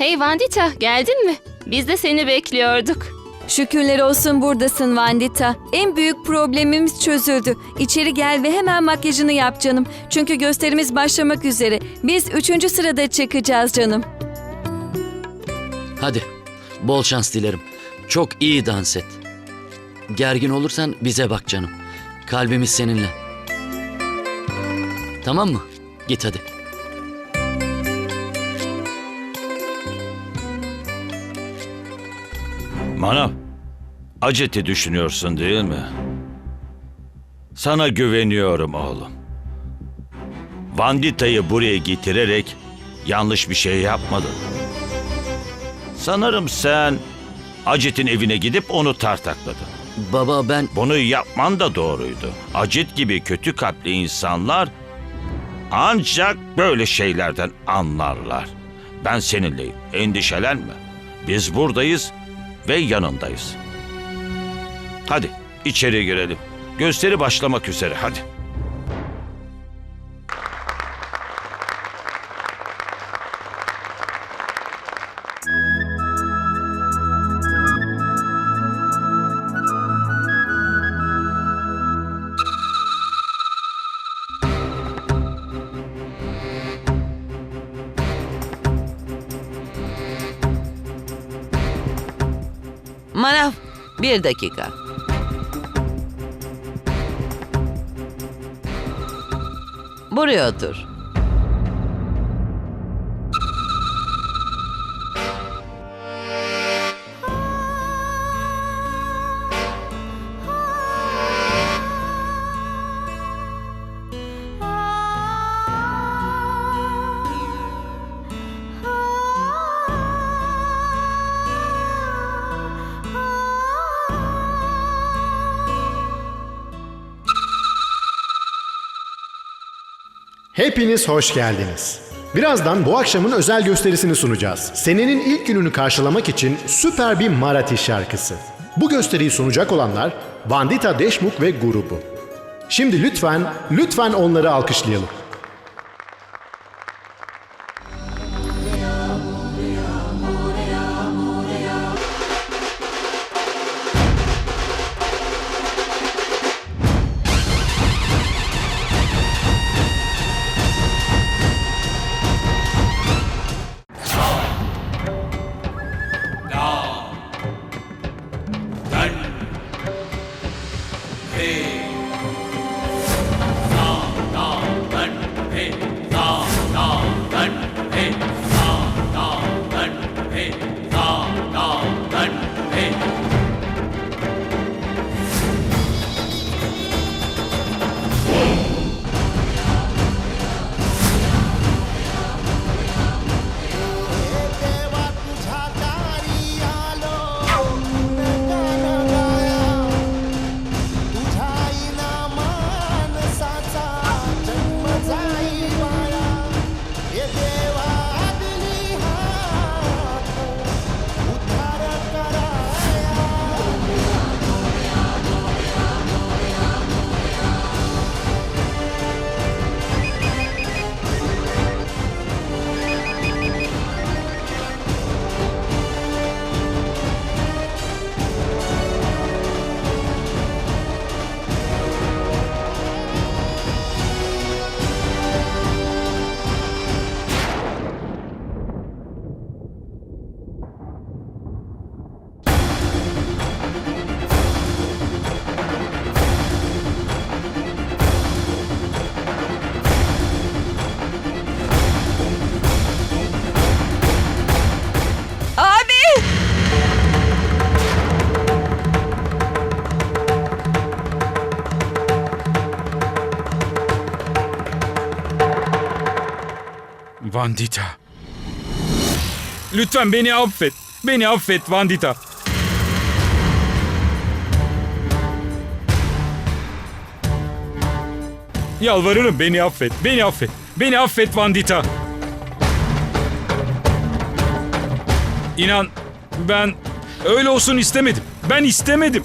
Hey Vandita, geldin mi? Biz de seni bekliyorduk. Şükürler olsun buradasın Vandita. En büyük problemimiz çözüldü. İçeri gel ve hemen makyajını yap canım. Çünkü gösterimiz başlamak üzere. Biz üçüncü sırada çıkacağız canım. Hadi. Bol şans dilerim. Çok iyi dans et. Gergin olursan bize bak canım. Kalbimiz seninle. Tamam mı? Git hadi. Manav, aceti düşünüyorsun değil mi? Sana güveniyorum oğlum. Vandita'yı buraya getirerek yanlış bir şey yapmadın. Sanırım sen Acet'in evine gidip onu tartakladın. Baba ben Bunu yapman da doğruydu. Acet gibi kötü kalpli insanlar ancak böyle şeylerden anlarlar. Ben seninleyim. Endişelenme. Biz buradayız ve yanındayız. Hadi içeri girelim. Gösteri başlamak üzere. Hadi. Bir dakika. Buraya otur. Hepiniz hoş geldiniz. Birazdan bu akşamın özel gösterisini sunacağız. Senenin ilk gününü karşılamak için süper bir Marathi şarkısı. Bu gösteriyi sunacak olanlar Vandita Deşmuk ve grubu. Şimdi lütfen, lütfen onları alkışlayalım. Vandita. Lütfen beni affet. Beni affet Vandita. Yalvarırım beni affet. Beni affet. Beni affet Vandita. İnan ben öyle olsun istemedim. Ben istemedim.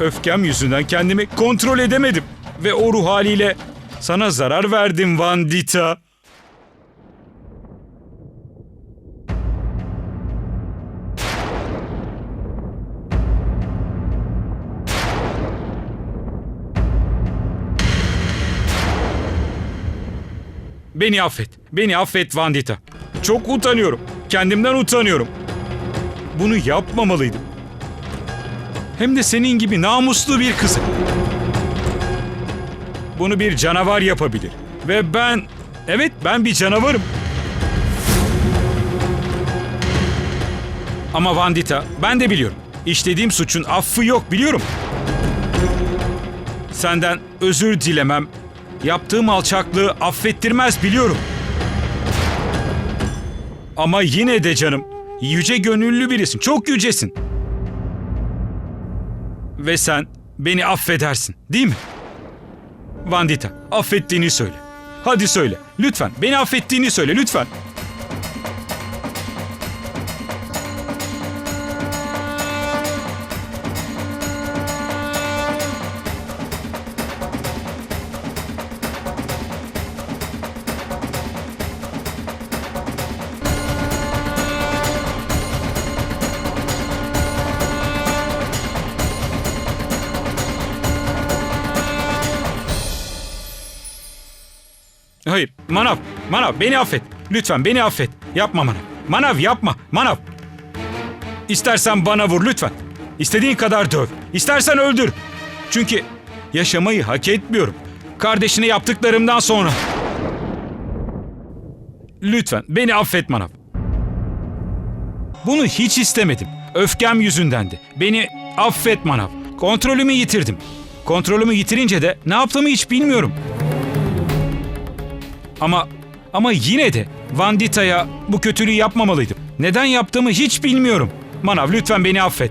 Öfkem yüzünden kendimi kontrol edemedim ve o ruh haliyle sana zarar verdim Vandita. Beni affet. Beni affet Vandita. Çok utanıyorum. Kendimden utanıyorum. Bunu yapmamalıydım. Hem de senin gibi namuslu bir kızı. Bunu bir canavar yapabilir. Ve ben... Evet ben bir canavarım. Ama Vandita ben de biliyorum. İşlediğim suçun affı yok biliyorum. Senden özür dilemem, yaptığım alçaklığı affettirmez biliyorum. Ama yine de canım, yüce gönüllü birisin, çok yücesin. Ve sen beni affedersin, değil mi? Vandita, affettiğini söyle. Hadi söyle, lütfen. Beni affettiğini söyle, lütfen. Hayır, Manav, Manav beni affet. Lütfen beni affet. Yapma Manav. Manav yapma, Manav. İstersen bana vur lütfen. İstediğin kadar döv. İstersen öldür. Çünkü yaşamayı hak etmiyorum. Kardeşine yaptıklarımdan sonra. Lütfen beni affet Manav. Bunu hiç istemedim. Öfkem yüzündendi. Beni affet Manav. Kontrolümü yitirdim. Kontrolümü yitirince de ne yaptığımı hiç bilmiyorum. Ama ama yine de Vandita'ya bu kötülüğü yapmamalıydım. Neden yaptığımı hiç bilmiyorum. Manav lütfen beni affet.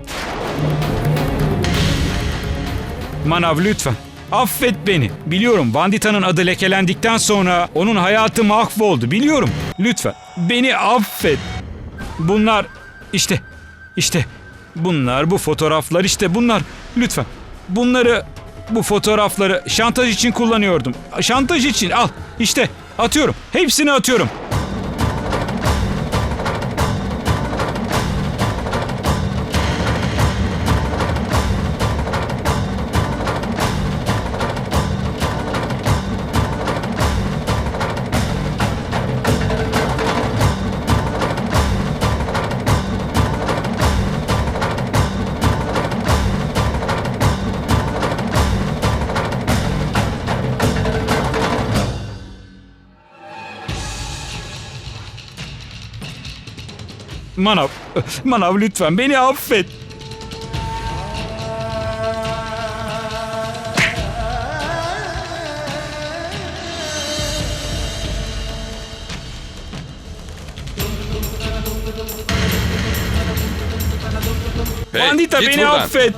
Manav lütfen. Affet beni. Biliyorum Vandita'nın adı lekelendikten sonra onun hayatı mahvoldu. Biliyorum. Lütfen beni affet. Bunlar işte işte bunlar bu fotoğraflar işte bunlar. Lütfen bunları bu fotoğrafları şantaj için kullanıyordum. Şantaj için al işte atıyorum. Hepsini atıyorum. Manav, Manav lütfen beni affet. Bandita git beni buradan. affet.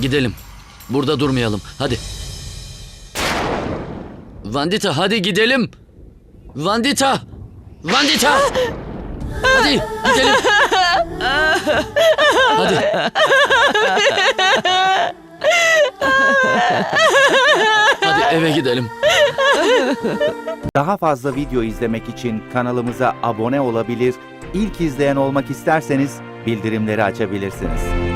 Gidelim. Burada durmayalım. Hadi. Vandita hadi gidelim. Vandita. Vandita. Hadi gidelim. Hadi. Hadi eve gidelim. Daha fazla video izlemek için kanalımıza abone olabilir, ilk izleyen olmak isterseniz bildirimleri açabilirsiniz.